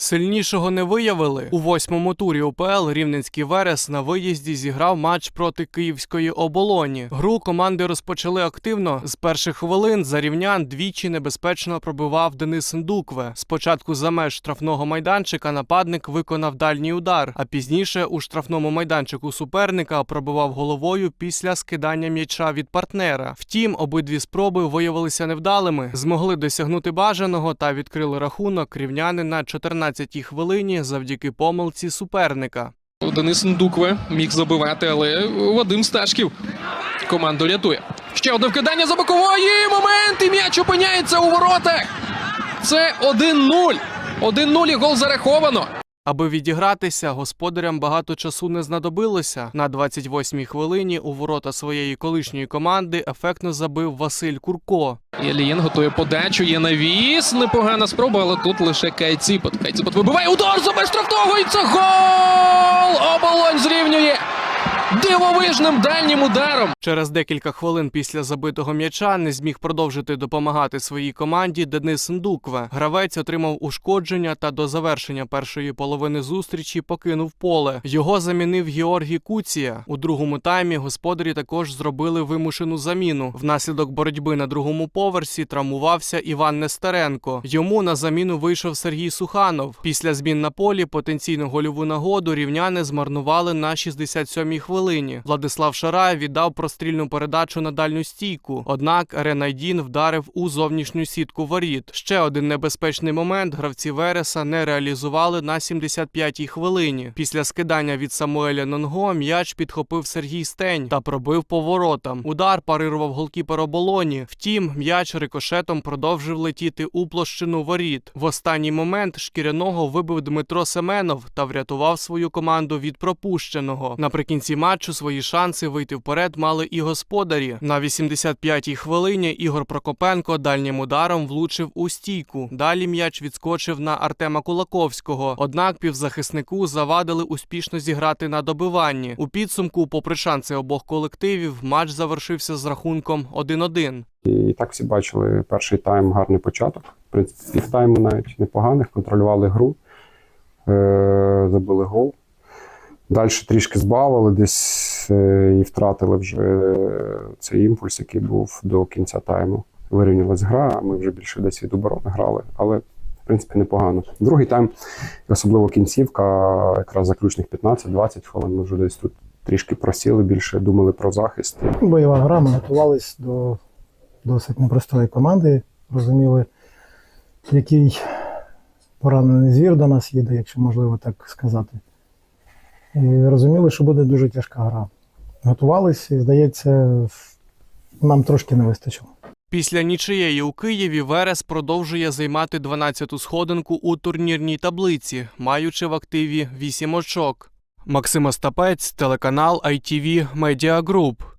Сильнішого не виявили. У восьмому турі УПЛ Рівненський Верес на виїзді зіграв матч проти Київської оболоні. Гру команди розпочали активно. З перших хвилин за рівнян двічі небезпечно пробивав Денис Ндукве. Спочатку за меж штрафного майданчика нападник виконав дальній удар, а пізніше у штрафному майданчику суперника пробивав головою після скидання м'яча від партнера. Втім, обидві спроби виявилися невдалими, змогли досягнути бажаного та відкрили рахунок рівняни на 14-й хвилині завдяки помилці суперника. Денис Ндукве міг забивати, але Вадим Сташків команду рятує. Ще одне вкидання за бокової. Момент і м'яч опиняється у воротах. Це 1-0. 1-0 і гол зараховано. Аби відігратися, господарям багато часу не знадобилося. На 28-й хвилині у ворота своєї колишньої команди ефектно забив Василь Курко. Єлієн готує подачу, є навіс. Непогана спроба, але тут лише Кайціпот. Кайціпот вибиває удар за штрафного і це гол! Дивовижним дальнім ударом. Через декілька хвилин після забитого м'яча не зміг продовжити допомагати своїй команді Денис Ндукве. Гравець отримав ушкодження та до завершення першої половини зустрічі покинув поле. Його замінив Георгій Куція. У другому таймі господарі також зробили вимушену заміну. Внаслідок боротьби на другому поверсі травмувався Іван Нестеренко. Йому на заміну вийшов Сергій Суханов. Після змін на полі потенційну гольову нагоду рівняни змарнували на 67-й хвилині. Владислав Шарай віддав прострільну передачу на дальню стійку. Однак Ренайдін вдарив у зовнішню сітку воріт. Ще один небезпечний момент гравці Вереса не реалізували на 75-й хвилині. Після скидання від Самуеля Нонго м'яч підхопив Сергій Стень та пробив поворотам. Удар парирував голкіпер оболоні. Втім, м'яч рикошетом продовжив летіти у площину воріт. В останній момент шкіряного вибив Дмитро Семенов та врятував свою команду від пропущеного. Наприкінці матчу свої шанси вийти вперед мали і господарі. На 85-й хвилині Ігор Прокопенко дальнім ударом влучив у стійку. Далі м'яч відскочив на Артема Кулаковського. Однак півзахиснику завадили успішно зіграти на добиванні. У підсумку, попри шанси обох колективів, матч завершився з рахунком 1-1. І так всі бачили перший тайм гарний початок. В принципі, півтайму навіть непоганих, контролювали гру, е- забили гол. Далі трішки збавили десь е- і втратили вже цей імпульс, який був до кінця тайму. Вирівнялась гра, а ми вже більше десь від оборони грали, але в принципі непогано. Другий тайм, особливо кінцівка, якраз заключних 15-20 хвилин. Ми вже десь тут трішки просіли, більше думали про захист. Бойова гра, ми готувалися до досить непростої команди. Розуміли, який поранений звір до нас їде, якщо можливо так сказати. І розуміли, що буде дуже тяжка гра. Готувалися, і, здається, нам трошки не вистачило. Після нічиєї у Києві Верес продовжує займати 12-ту сходинку у турнірній таблиці, маючи в активі 8 очок. Максим Остапець, телеканал ITV Media Group.